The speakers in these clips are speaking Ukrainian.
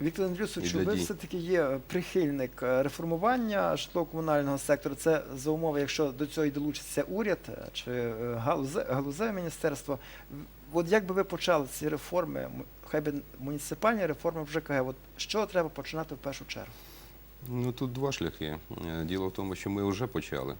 Віктор Андрюсович, ви все-таки є прихильник е, реформування житлово-комунального сектору. Це за умови, якщо до цього і долучиться уряд е, чи е, галузе, галузеве міністерство. От як би ви почали ці реформи, хай би муніципальні реформи в ЖКГ, от з чого треба починати в першу чергу? Ну тут два шляхи. Е, Діло в тому, що ми вже почали,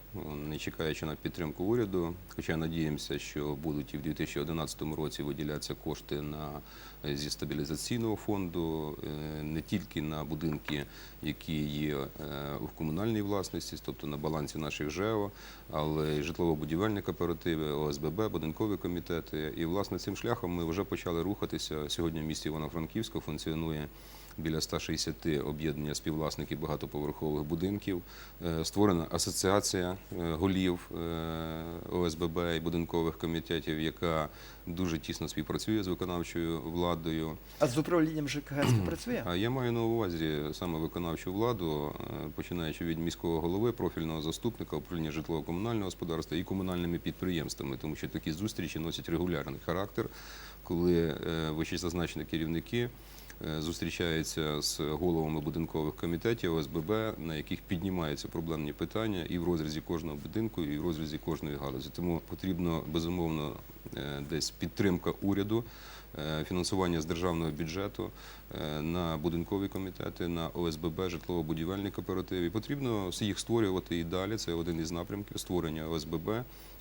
не чекаючи на підтримку уряду. Хоча надіємося, що будуть і в 2011 році виділятися кошти на е, зі стабілізаційного фонду е, не тільки на будинки, які є е, в комунальній власності, тобто на балансі наших ЖЕО, але й житлово-будівельні кооперативи, ОСББ, будинкові комітети. І власне цим шляхом ми вже почали рухатися. Сьогодні в місті Івано-Франківську функціонує біля 160 об'єднання співвласників багатоповерхових будинків. Е, Створена асоціація е, голів е, ОСББ і будинкових комітетів, яка дуже тісно співпрацює з виконавчою владою. А з управлінням ЖКГ співпрацює? А я маю на увазі саме виконавчу владу, починаючи від міського голови, профільного заступника, управління житлово-комунального господарства і комунальними підприємствами, тому що такі зустрічі носять регулярний характер, коли вищезазначені керівники. Е, Зустрічаються з головами будинкових комітетів ОСББ, на яких піднімаються проблемні питання і в розрізі кожного будинку, і в розрізі кожної галузі. Тому потрібно безумовно е, десь підтримка уряду, е, фінансування з державного бюджету на будинкові комітети, на ОСББ, житлово-будівельні кооперативи. Потрібно їх створювати і далі. Це один із напрямків створення ОСББ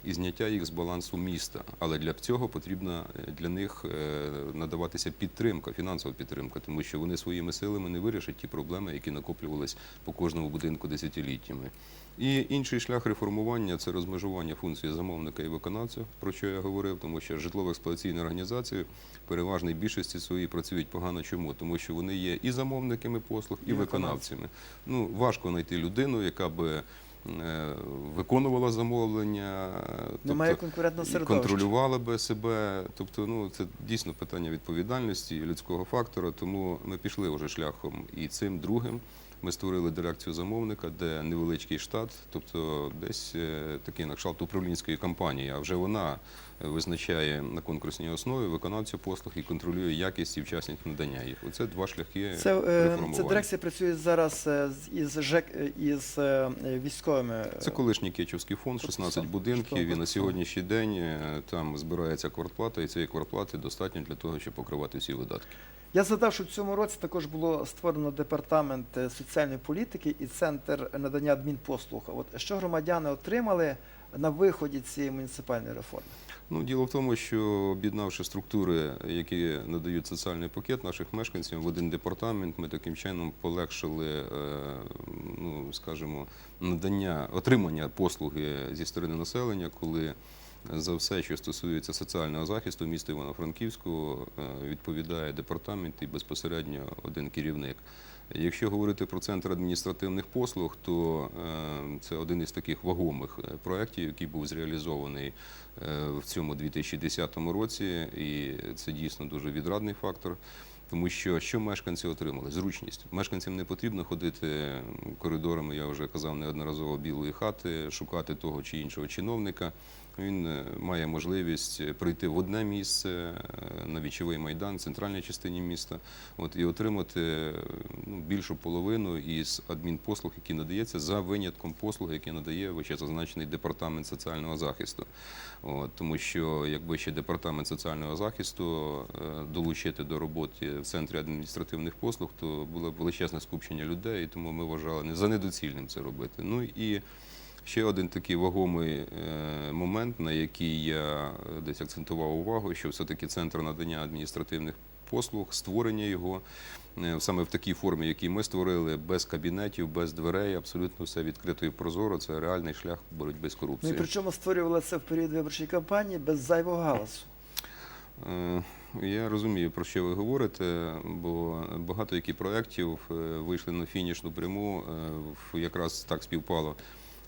і зняття їх з балансу міста. Але для цього потрібно е, для них е, надаватися підтримка, фінансова підтримка, тому що вони своїми силами не вирішать ті проблеми, які накоплювались по кожному будинку десятиліттями. І інший шлях реформування це розмежування функції замовника і виконавця, про що я говорив, тому що житлово-експлуатаційні організації переважній більшості своїй працюють погано. Чому? Тому що вони є і замовниками послуг, і, виконавцями. Ну важко знайти людину, яка би виконувала замовлення, Немає тобто, конкурентного середовища. контролювала би себе. Тобто, ну це дійсно питання відповідальності і людського фактора. Тому ми пішли вже шляхом і цим другим. Ми створили дирекцію замовника, де невеличкий штат, тобто десь е, такий накшалт управлінської компанії. А вже вона е, визначає на конкурсній основі виконавцю послуг і контролює якість і вчасність надання їх. Оце два шляхи Це, е, реформування. це дирекція працює зараз е, із ЖЕК е, із військовими. Це колишній Кечівський фонд, 16 Тобто, будинків, і на сьогоднішній день там збирається квартплата, і цієї квартплати достатньо для того, щоб покривати всі видатки. Я згадав, що в цьому році також було створено департамент соціальної політики і центр надання адмінпослуг. От що громадяни отримали на виході цієї муніципальної реформи? Ну, діло в тому, що об'єднавши структури, які надають соціальний пакет наших мешканців в один департамент, ми таким чином полегшили, е, ну скажімо, надання отримання послуги зі сторони населення, коли за все, що стосується соціального захисту міста Івано-Франківську, е, відповідає департамент і безпосередньо один керівник. Якщо говорити про центр адміністративних послуг, то е, це один із таких вагомих е, проєктів, який був зреалізований е, в цьому 2010 році, і це дійсно дуже відрадний фактор. Тому що що мешканці отримали? Зручність. Мешканцям не потрібно ходити коридорами, я вже казав неодноразово білої хати, шукати того чи іншого чиновника. Він е, має можливість прийти в одне місце е, на вічовий майдан, центральній частині міста, от і отримати е, ну, більшу половину із адмінпослуг, які надається за винятком послуг, які надає вищезазначений департамент соціального захисту. От, тому що якби ще департамент соціального захисту е, долучити до роботи в центрі адміністративних послуг, то було б величезне скупчення людей, і тому ми вважали не за недоцільним це робити. Ну і Ще один такий вагомий е, момент, на який я десь акцентував увагу, що все-таки центр надання адміністративних послуг, створення його е, саме в такій формі, який ми створили, без кабінетів, без дверей, абсолютно все відкрито і прозоро. Це реальний шлях боротьби з Ну і корупцією. причому створювали це в період виборчої кампанії без зайвого галасу. Е, Я розумію, про що ви говорите, бо багато які проєктів вийшли на фінішну пряму. Якраз так співпало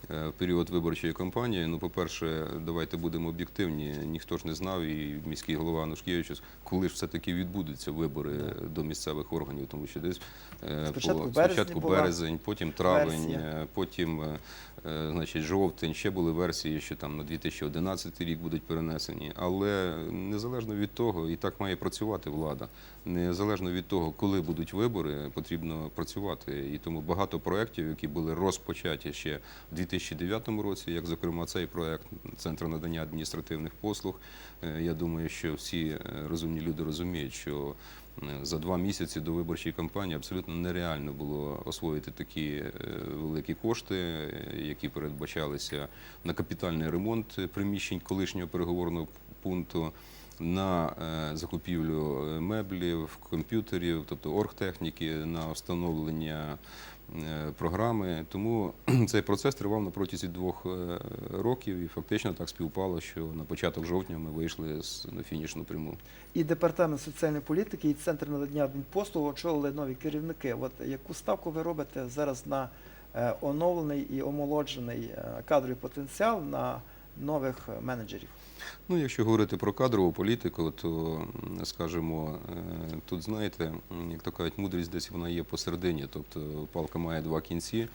в період виборчої кампанії. Ну, по-перше, давайте будемо об'єктивні. Ніхто ж не знав, і міський голова Анушкевич, коли ж все-таки відбудуться вибори до місцевих органів, тому що десь е, Спочатку по- спочатку березень, потім травень, версія. е, потім е, е, значить, жовтень. Ще були версії, що там на 2011 рік будуть перенесені. Але незалежно від того, і так має працювати влада. Незалежно від того, коли будуть вибори, потрібно працювати. І тому багато проєктів, які були розпочаті ще в 2009 році, як зокрема цей проєкт Центр надання адміністративних послуг. Е, Я думаю, що всі е, розумні люди розуміють, що е, за два місяці до виборчої кампанії абсолютно нереально було освоїти такі великі кошти, які передбачалися на капітальний ремонт приміщень колишнього переговорного пункту. На е, закупівлю е, меблів, комп'ютерів, тобто оргтехніки, на встановлення е, програми. Тому цей процес тривав на протязі двох років, і фактично так співпало, що на початок жовтня ми вийшли на фінішну пряму. І департамент соціальної політики, і центр надання адмінпослуг очолили нові керівники. От яку ставку ви робите зараз на оновлений і омолоджений кадровий потенціал на нових е, менеджерів? Ну, якщо говорити про кадрову політику, то скажімо, е, тут знаєте, як то кажуть, мудрість десь вона є посередині, тобто палка має два кінці.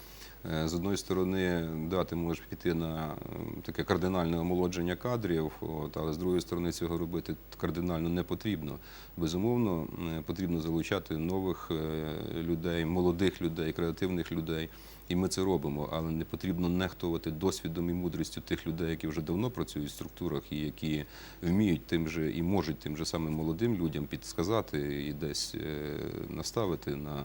З одної сторони, да, ти можеш піти на таке кардинальне омолодження кадрів, от, але з другої сторони цього робити кардинально не потрібно. Безумовно, потрібно залучати нових е, людей, молодих людей, креативних людей. І ми це робимо, але не потрібно нехтувати досвідом і мудрістю тих людей, які вже давно працюють в структурах і які вміють тим же і можуть тим же самим молодим людям підсказати і десь е, наставити на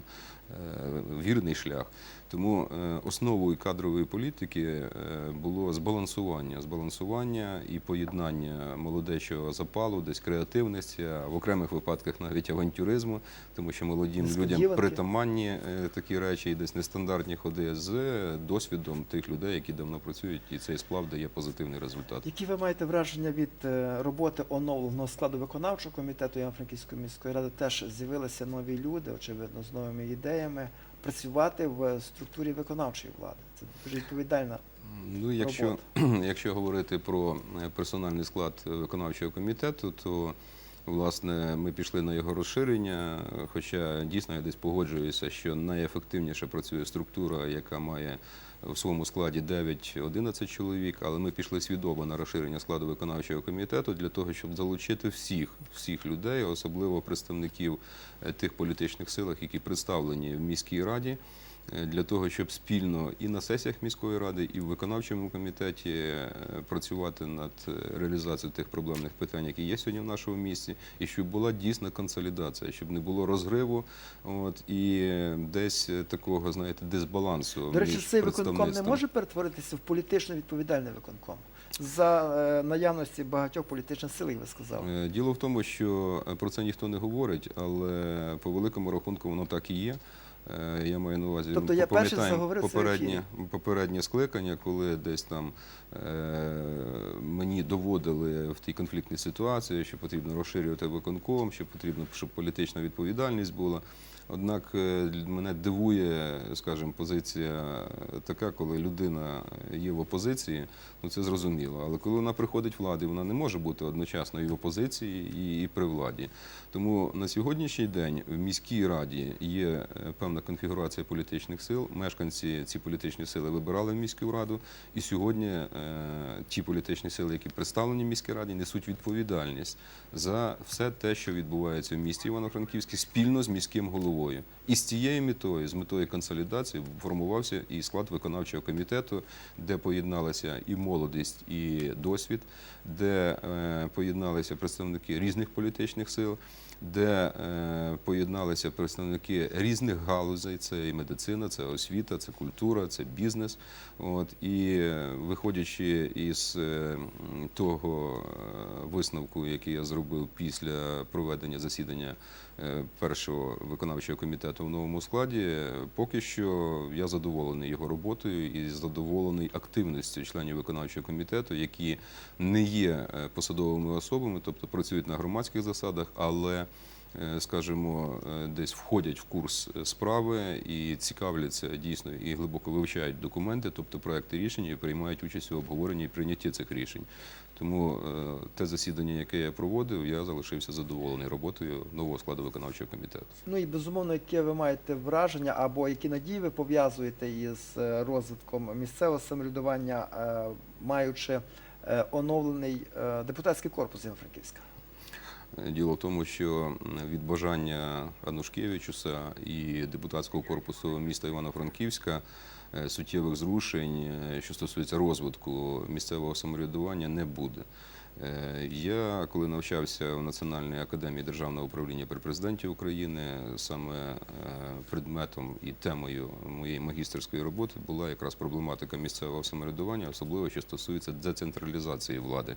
вірний шлях. Тому е, основою кадрової політики е, було збалансування, збалансування і поєднання молодечого запалу, десь креативності, а в окремих випадках навіть авантюризму, тому що молодим людям притаманні е, такі речі і десь нестандартні ходи з досвідом тих людей, які давно працюють, і цей сплав дає позитивний результат. Які ви маєте враження від е, роботи оновленого складу виконавчого комітету Івано-Франківської міської ради? Теж з'явилися нові люди, очевидно, з новими ідеями працювати в структурі виконавчої влади. Це дуже відповідальна. Ну, якщо, робота. якщо говорити про е, персональний склад е, виконавчого комітету, то власне ми пішли на його розширення. Хоча дійсно я десь погоджуюся, що найефективніше працює структура, яка має в своєму складі 9-11 чоловік, але ми пішли свідомо на розширення складу виконавчого комітету для того, щоб залучити всіх, всіх людей, особливо представників е, тих політичних сил, які представлені в міській раді для того, щоб спільно і на сесіях міської ради, і в виконавчому комітеті е, працювати над е, реалізацією тих проблемних питань, які є сьогодні в нашому місті, і щоб була дійсна консолідація, щоб не було розриву, от і е, десь е, такого, знаєте, дисбалансу. До речі, між цей виконком не може перетворитися в політично відповідальний виконком за е, наявності багатьох політичних сил, ви сказали. Е, Діло в тому, що е, про це ніхто не говорить, але по великому рахунку воно так і є. Е, Я маю на увазі, Тобто ми я перший заговорив попереднє, попереднє скликання, коли десь там е, мені доводили в тій конфліктній ситуації, що потрібно розширювати виконком, що потрібно, щоб політична відповідальність була. Однак е, мене дивує, скажімо, позиція така, коли людина є в опозиції, ну це зрозуміло. Але коли вона приходить в владу, вона не може бути одночасно і в опозиції, і, і при владі. Тому на сьогоднішній день в міській раді є е, певна конфігурація політичних сил. Мешканці ці політичні сили вибирали в міську раду, і сьогодні е, ті політичні сили, які представлені в міській раді, несуть відповідальність за все те, що відбувається в місті Івано-Франківській, спільно з міським головою. І з цією метою, з метою консолідації, формувався і склад виконавчого комітету, де поєдналася і молодість, і досвід, де е, поєдналися представники різних політичних сил, де е, поєдналися представники різних галузей: це і медицина, це освіта, це культура, це бізнес. І е, виходячи із того висновку, який я зробив після проведення засідання першого виконавчого комітету в новому складі, е, поки що я задоволений його роботою і задоволений активністю членів виконавчого комітету, які не є е, посадовими особами, тобто працюють на громадських засадах, але е, скажімо, е, десь входять в курс е, справи і цікавляться дійсно і глибоко вивчають документи, тобто проекти рішення, і приймають участь у обговоренні і прийнятті цих рішень. Тому е, те засідання, яке я проводив, я залишився задоволений роботою нового складу виконавчого комітету. Ну і безумовно, яке ви маєте враження або які надії ви пов'язуєте із е, розвитком місцевого самоврядування, е, маючи е, оновлений е, депутатський корпус Івано-Франківська? Діло в тому, що від бажання Анушкевичуса і депутатського корпусу міста Івано-Франківська е, суттєвих зрушень, е, що стосується розвитку місцевого самоврядування, не буде. Е, Я, коли навчався в Національній академії державного управління при президенті України, саме предметом і темою моєї магістерської роботи була якраз проблематика місцевого самоврядування, особливо що стосується децентралізації влади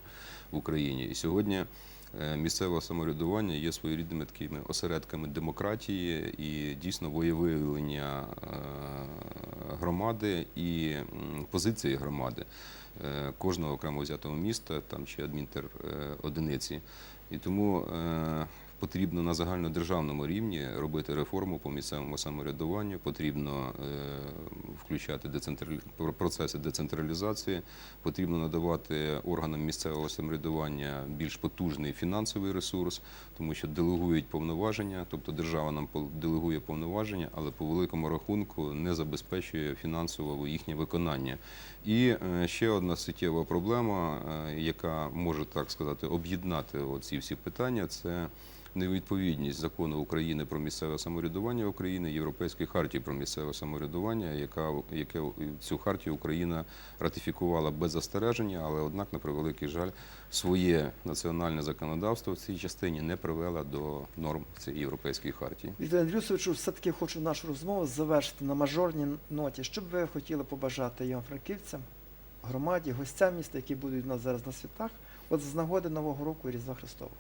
в Україні. І сьогодні місцеве самоврядування є своєрідними такими осередками демократії і дійсно воєвиявлення е, громади і позиції громади е, кожного окремо взятого міста там чи адмінтер-одиниці. І тому е, потрібно на загальнодержавному рівні робити реформу по місцевому самоврядуванню, потрібно е, включати процеси децентралізації, потрібно надавати органам місцевого самоврядування більш потужний фінансовий ресурс, тому що делегують повноваження, тобто держава нам делегує повноваження, але по великому рахунку не забезпечує фінансово їхнє виконання. І е, ще одна суттєва проблема, е, яка може так сказати об'єднати ці всі питання, це невідповідність закону України про місцеве самоврядування України, Європейської хартії про місцеве самоврядування, яка яке цю хартію Україна ратифікувала без застереження, але однак, на превеликий жаль, своє національне законодавство в цій частині не привела до норм цієї європейської хартії. Віктор Андрюсовичу, все-таки хочу нашу розмову завершити на мажорній ноті. Що б ви хотіли побажати івано-франківцям, громаді, гостям міста, які будуть у нас зараз на святах, от з нагоди Нового року і Різдва Христового?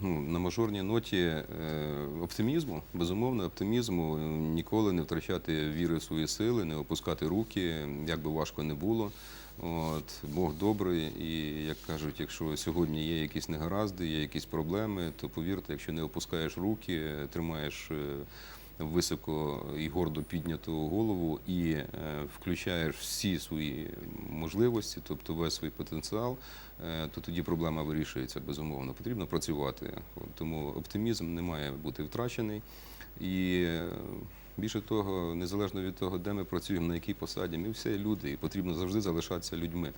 Ну, на мажорній ноті е, оптимізму, безумовно, оптимізму, е, ніколи не втрачати віри в свої сили, не опускати руки, як би важко не було. От, Бог добрий, і як кажуть, якщо сьогодні є якісь негаразди, є якісь проблеми, то повірте, якщо не опускаєш руки, тримаєш е, високо і гордо підняту голову і е, включаєш всі свої можливості, тобто весь свій потенціал, е, то тоді проблема вирішується безумовно. Потрібно працювати. Тому оптимізм не має бути втрачений. І е, більше того, незалежно від того, де ми працюємо, на якій посаді, ми всі люди, і потрібно завжди залишатися людьми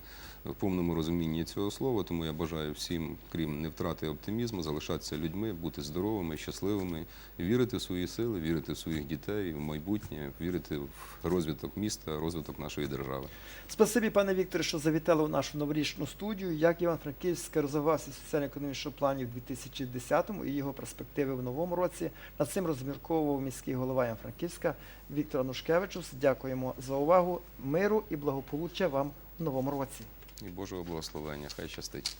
в повному розумінні цього слова. Тому я бажаю всім, крім не втрати оптимізму, залишатися людьми, бути здоровими, щасливими, вірити в свої сили, вірити в своїх дітей, в майбутнє, вірити в розвиток міста, розвиток нашої держави. Спасибі, пане Вікторе, що завітали у нашу новорічну студію. Як Іван-Франківськ розвивався в соціально-економічному плані в 2010-му і його перспективи в новому році. Над цим розмірковував міський голова Іван-Франківська Віктор Анушкевичус. Дякуємо за увагу, миру і благополуччя вам в новому році. І Божого благословення. Хай щастить.